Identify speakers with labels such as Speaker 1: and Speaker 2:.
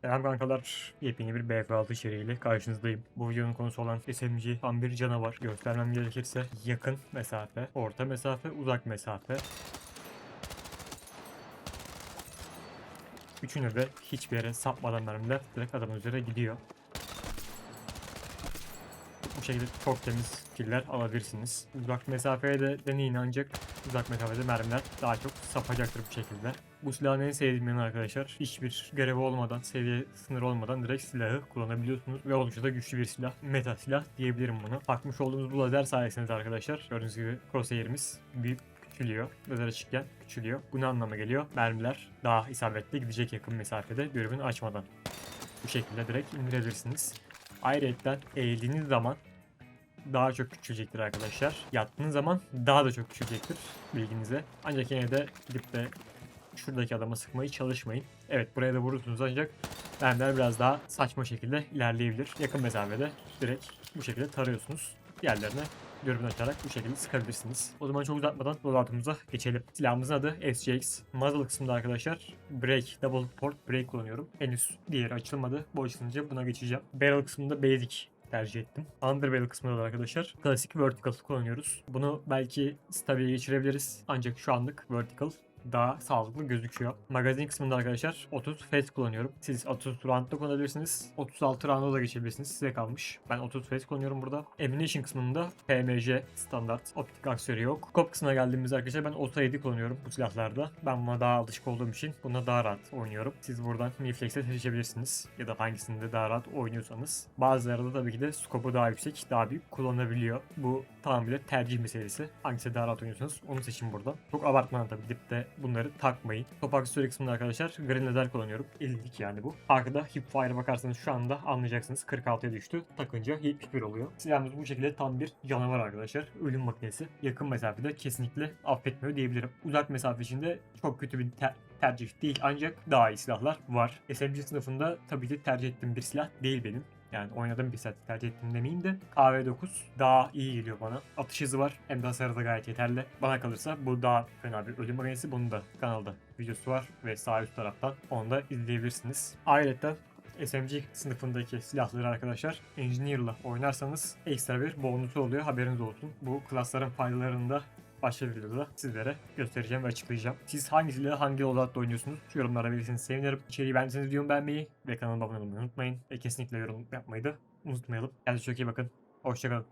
Speaker 1: Selam kankalar. Yepyeni bir BF6 içeriğiyle karşınızdayım. Bu videonun konusu olan SMG tam bir canavar. Göstermem gerekirse yakın mesafe, orta mesafe, uzak mesafe. Üçünü de hiçbir yere sapmadan mermiler direkt adamın üzerine gidiyor. Bu şekilde çok temiz killer alabilirsiniz. Uzak mesafeye de deneyin ancak uzak mesafede mermiler daha çok sapacaktır bu şekilde. Bu silahın en sevdiğim yanı arkadaşlar. Hiçbir görevi olmadan, seviye sınırı olmadan direkt silahı kullanabiliyorsunuz. Ve oldukça da güçlü bir silah. Meta silah diyebilirim bunu. Takmış olduğumuz bu lazer sayesinde arkadaşlar. Gördüğünüz gibi crosshair'imiz bir küçülüyor. Lazer açıkken küçülüyor. Bu ne anlama geliyor? Mermiler daha isabetli gidecek yakın mesafede görevini açmadan. Bu şekilde direkt indirebilirsiniz. Ayrıca eğildiğiniz zaman daha çok küçülecektir arkadaşlar. Yattığınız zaman daha da çok küçülecektir bilginize. Ancak yine de gidip de şuradaki adama sıkmayı çalışmayın. Evet buraya da vurursunuz ancak mermiler biraz daha saçma şekilde ilerleyebilir. Yakın mesafede direkt bu şekilde tarıyorsunuz. Diğerlerine dürbün açarak bu şekilde sıkabilirsiniz. O zaman çok uzatmadan loadout'umuza geçelim. Silahımızın adı SGX. Muzzle kısmında arkadaşlar break, double port break kullanıyorum. Henüz diğeri açılmadı. Bu açılınca buna geçeceğim. Barrel kısmında basic tercih ettim. Underbarrel kısmında da arkadaşlar klasik vertical kullanıyoruz. Bunu belki stabile geçirebiliriz. Ancak şu anlık vertical daha sağlıklı gözüküyor. Magazin kısmında arkadaşlar 30 face kullanıyorum. Siz 30 roundda kullanabilirsiniz. 36 roundda da geçebilirsiniz. Size kalmış. Ben 30 face kullanıyorum burada. Ammunition kısmında PMJ standart. Optik aksiyonu yok. Scope kısmına geldiğimizde arkadaşlar ben OTA 7 kullanıyorum bu silahlarda. Ben buna daha alışık olduğum için buna daha rahat oynuyorum. Siz buradan Miflex'e seçebilirsiniz. Ya da hangisinde daha rahat oynuyorsanız. Bazıları da tabii ki de scope'u daha yüksek, daha büyük kullanabiliyor. Bu tamamıyla tercih meselesi. Hangisi daha rahat oynuyorsanız onu seçin buradan. Çok abartmadan tabii gidip de bunları takmayın. Top aksiyonu kısmında arkadaşlar Green Laser kullanıyorum. 52 yani bu. Arkada hipfire'a bakarsanız şu anda anlayacaksınız. 46'ya düştü. Takınca 71 oluyor. Silahımız bu şekilde tam bir canavar arkadaşlar. Ölüm makinesi. Yakın mesafede kesinlikle affetmiyor diyebilirim. Uzak mesafe içinde çok kötü bir ter- tercih değil ancak daha iyi silahlar var. SMG sınıfında tabii ki tercih ettiğim bir silah değil benim. Yani oynadığım bir set tercih ettim demeyeyim de KV9 daha iyi geliyor bana. Atış hızı var hem de hasarı da gayet yeterli. Bana kalırsa bu daha fena bir ölüm makinesi. Bunun da kanalda videosu var ve sağ üst taraftan onu da izleyebilirsiniz. Ayrıca SMG sınıfındaki silahları arkadaşlar Engineer'la oynarsanız ekstra bir bonusu oluyor haberiniz olsun. Bu klasların faydalarını da başka videoda sizlere göstereceğim ve açıklayacağım. Siz hangisiyle hangi loadout'ta oynuyorsunuz? Yorumlara verirseniz sevinirim. İçeriği beğendiyseniz videomu beğenmeyi ve kanalıma abone olmayı unutmayın. Ve kesinlikle yorum yapmayı da unutmayalım. Kendinize çok iyi bakın. Hoşçakalın.